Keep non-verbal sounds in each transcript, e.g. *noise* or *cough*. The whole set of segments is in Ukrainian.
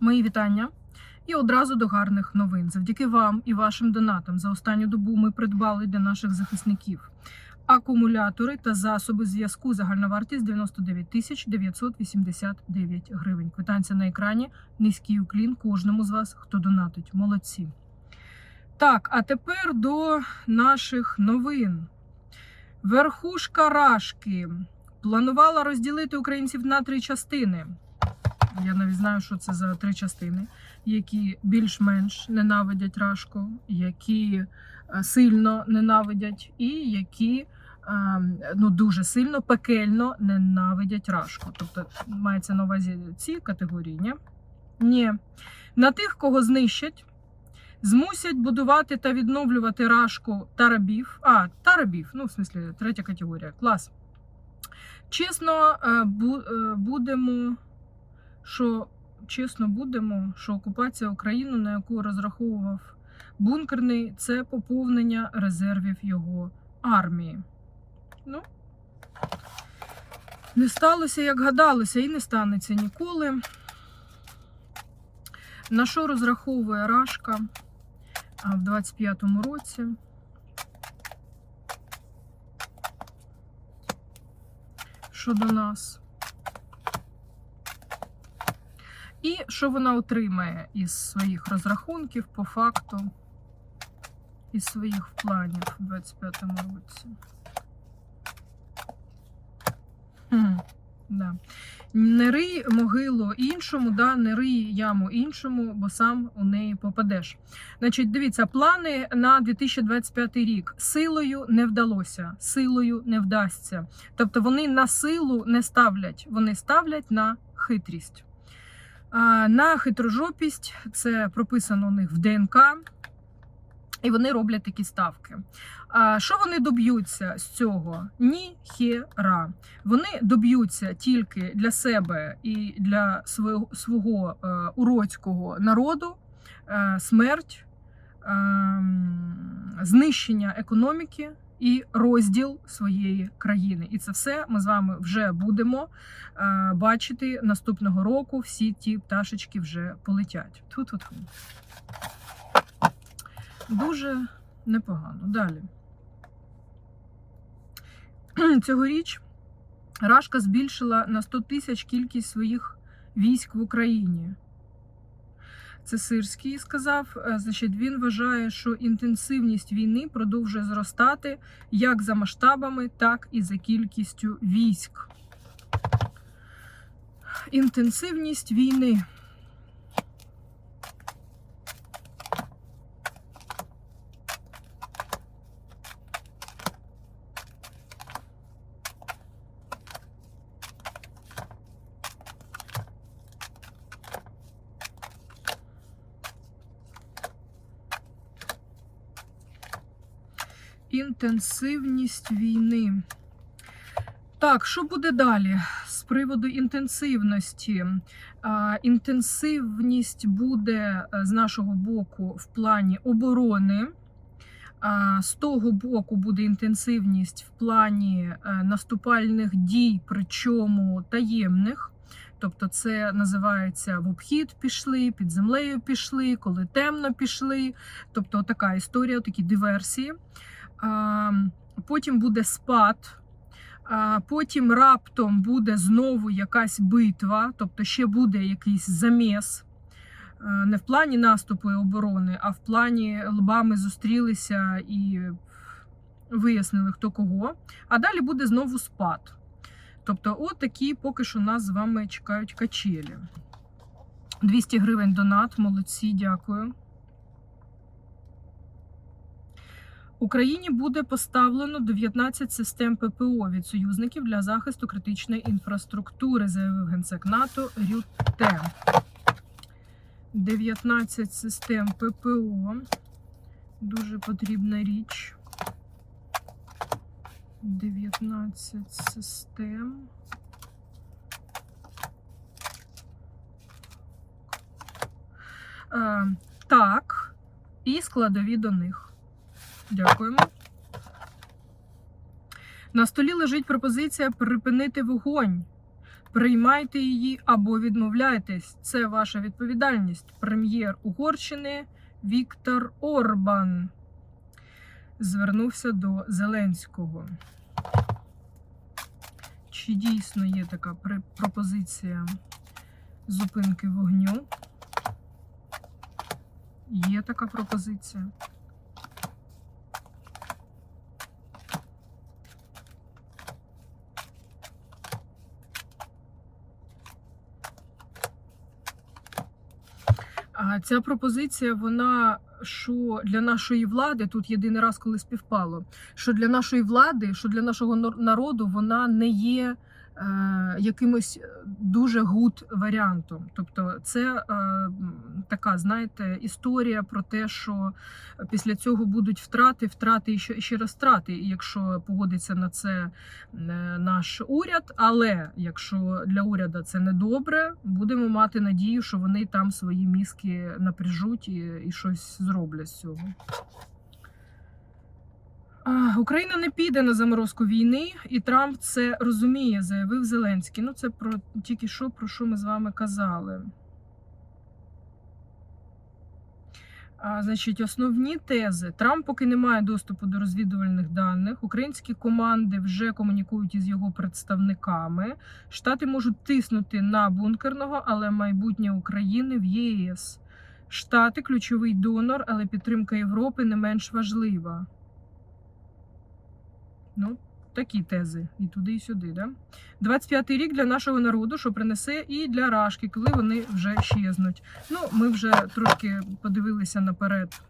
Мої вітання. І одразу до гарних новин. Завдяки вам і вашим донатам за останню добу ми придбали для наших захисників акумулятори та засоби зв'язку. Загальна вартість 99 тисяч 989 гривень. Квитанція на екрані. Низький уклін кожному з вас, хто донатить. Молодці. Так, а тепер до наших новин. Верхушка Рашки планувала розділити українців на три частини. Я навіть знаю, що це за три частини, які більш-менш ненавидять Рашку, які е, сильно ненавидять, і які е, ну, дуже сильно пекельно ненавидять Рашку. Тобто мається на увазі ці категорії, ні? Ні. На тих, кого знищать, змусять будувати та відновлювати Рашку та рабів. А, та рабів, ну, в смислі, третя категорія. Клас. Чесно, е, будемо що чесно будемо, що окупація України, на яку розраховував бункерний, це поповнення резервів його армії. Ну, не сталося, як гадалося, і не станеться ніколи. На що розраховує Рашка в 25-му році? Щодо нас. І що вона отримає із своїх розрахунків по факту, із своїх планів у 25-му році. Да. Не рий могилу іншому, да, не рий яму іншому, бо сам у неї попадеш. Значить, дивіться, плани на 2025 рік силою не вдалося, силою не вдасться. Тобто вони на силу не ставлять, вони ставлять на хитрість. На хитрожопість це прописано у них в ДНК, і вони роблять такі ставки. А що вони доб'ються з цього? Ніхера. Вони доб'ються тільки для себе і для свого, свого е, уроцького народу е, смерть, е, знищення економіки. І розділ своєї країни, і це все ми з вами вже будемо е, бачити наступного року. Всі ті пташечки вже полетять. Ту-ту-ту. Дуже непогано. Далі. *clears throat* Цьогоріч Рашка збільшила на 100 тисяч кількість своїх військ в Україні. Це Сирський сказав. Е, Значить, він вважає, що інтенсивність війни продовжує зростати як за масштабами, так і за кількістю військ. Інтенсивність війни. Інтенсивність війни. Так, що буде далі з приводу інтенсивності? Інтенсивність буде е, з нашого боку в плані оборони. З того боку буде інтенсивність в плані е, наступальних дій, причому таємних. Тобто, це називається в обхід пішли, під землею пішли, коли темно пішли. Тобто, така історія, такі диверсії. Потім буде спад. Потім раптом буде знову якась битва, тобто ще буде якийсь заміс. Е, Не в плані наступу і оборони, а в плані лбами зустрілися і вияснили, хто кого. А далі буде знову спад. Тобто, от такі поки що нас з вами чекають качелі. 200 гривень донат, молодці, дякую. Україні буде поставлено 19 систем ППО від союзників для захисту критичної інфраструктури, заявив генсек НАТО Рютте. 19 систем ППО. Дуже потрібна річ. 19 систем. Е, так, і складові до них. Дякуємо. На столі лежить пропозиція припинити вогонь. Приймайте її або відмовляйтесь. Це ваша відповідальність. Прем'єр Угорщини Віктор Орбан звернувся до Зеленського. Чи дійсно є така пропозиція зупинки вогню? Є така пропозиція. А ця пропозиція, вона що для нашої влади, тут єдиний раз, коли співпало, що для нашої влади, що для нашого народу вона не є якимось дуже гуд варіантом. Тобто, це е, така, знаєте, історія про те, що після цього будуть втрати, втрати і ще, раз втрати, якщо погодиться на це е, наш уряд. Але якщо для уряду це не добре, будемо мати надію, що вони там свої мізки напряжуть і, і щось зроблять з цього. Україна не піде на заморозку війни, і Трамп це розуміє, заявив Зеленський. Ну, це про тільки що про що ми з вами казали. А, значить, основні тези. Трамп поки не має доступу до розвідувальних даних. Українські команди вже комунікують із його представниками. Штати можуть тиснути на бункерного, але майбутнє України в ЄС. Штати ключовий донор, але підтримка Європи не менш важлива. Ну, такі тези. І туди, і сюди. Да? 25-й рік для нашого народу, що принесе і для Рашки, коли вони вже щезнуть. Ну, ми вже трошки подивилися наперед,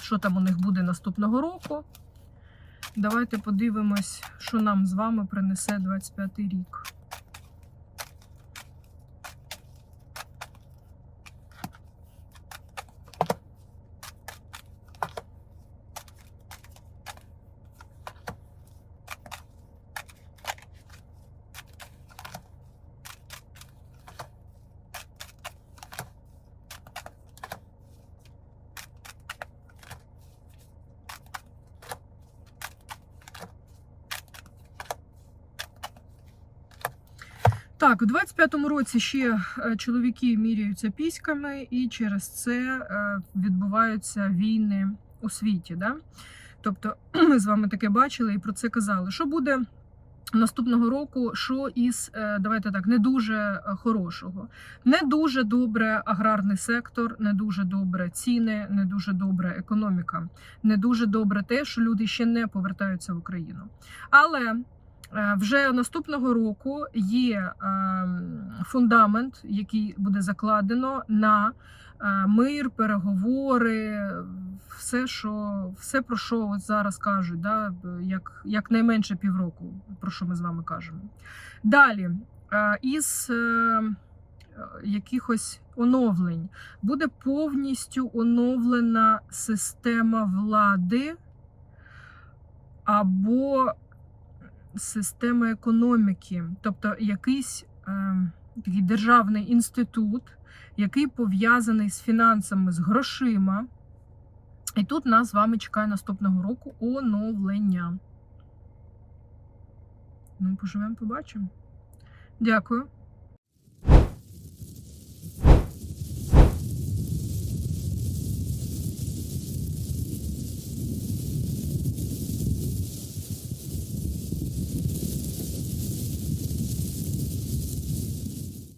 що там у них буде наступного року. Давайте подивимось, що нам з вами принесе 25-й рік. Так, у 25-му році ще е, чоловіки міряються піськами, і через це е, відбуваються війни у світі. Да? Тобто, *clears throat* ми з вами таке бачили і про це казали. Що буде наступного року? Що із е, давайте так, не дуже хорошого, не дуже добре аграрний сектор, не дуже добре ціни, не дуже добре економіка, не дуже добре те, що люди ще не повертаються в Україну. Але Вже наступного року є ем, фундамент, який буде закладено на е, мир, переговори, все, що все про що от зараз кажуть, да, як, як найменше півроку, про що ми з вами кажемо. Далі, е, із е, якихось оновлень буде повністю оновлена система влади або система економіки, тобто якийсь е, такий державний інститут, який пов'язаний з фінансами, з грошима. І тут нас з вами чекає наступного року оновлення. Ну, поживемо, побачимо. Дякую.